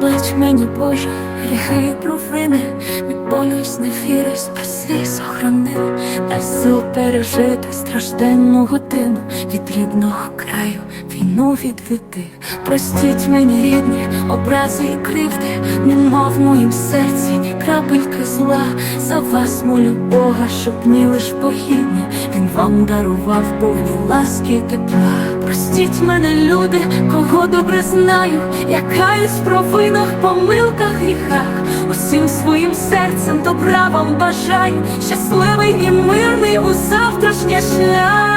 Пробач мені, Боже, гріхи і провини, від болю й зневіри, спаси, сохрани, дай сил пережити стражденну годину від рідного краю, війну відведи. Простіть мені рідні, образи і кривди, немов в моїм серці, ні зла. За вас молю Бога, щоб ні лиш богині, він вам дарував повні ласки тепла. Простіть мене, люди, кого добре знаю, я в провинах, помилках, гріхах. Усім своїм серцем добра вам бажаю, щасливий і мирний у завтрашній шлях.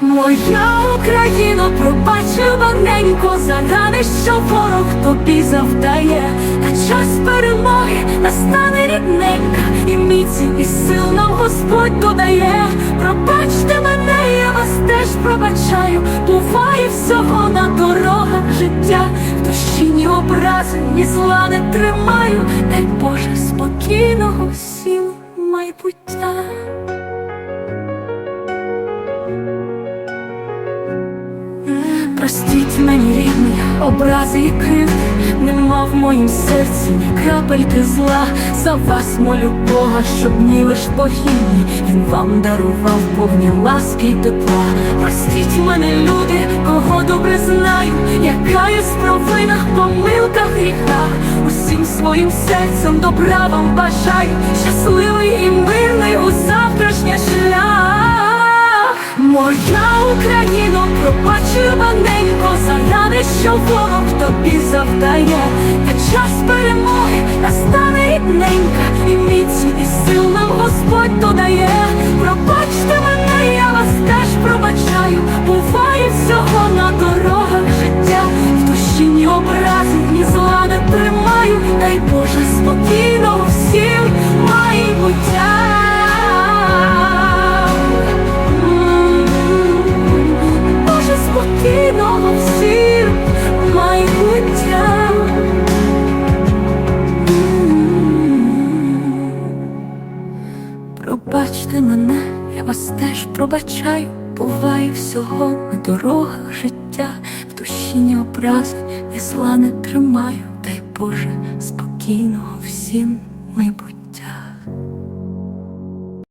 Моя Україно, пробач любаненько за рани, що ворог тобі завдає, та час перемоги настане рідненька, і міці, і сил нам Господь додає. Пробачте мене, я вас теж пробачаю. Буває всього на дорогах життя, в душі ні образи, ні зла не тримаю. Дай Боже Простіть мені рідні, образи і кривди, нема в моїм серці ні крапельки зла. За вас молю Бога, щоб ні лиш богині, він вам дарував повні ласки й тепла. Простіть мене, люди, кого добре знаю, я каюсь в провинах, помилках, гріхах. Усім своїм серцем добра вам бажаю, щасливий і мирний у завтрашній шлях. Моя Україно, пробачу маненько за рани, що ворог тобі завдає, та час перемоги настане рідненька, і міці, і сил нам Господь додає. Пробачте мене, я вас теж пробачаю. Буває всього на дорогах життя, в душі ні образи, і зла не тримаю. Дай Боже спокійного всім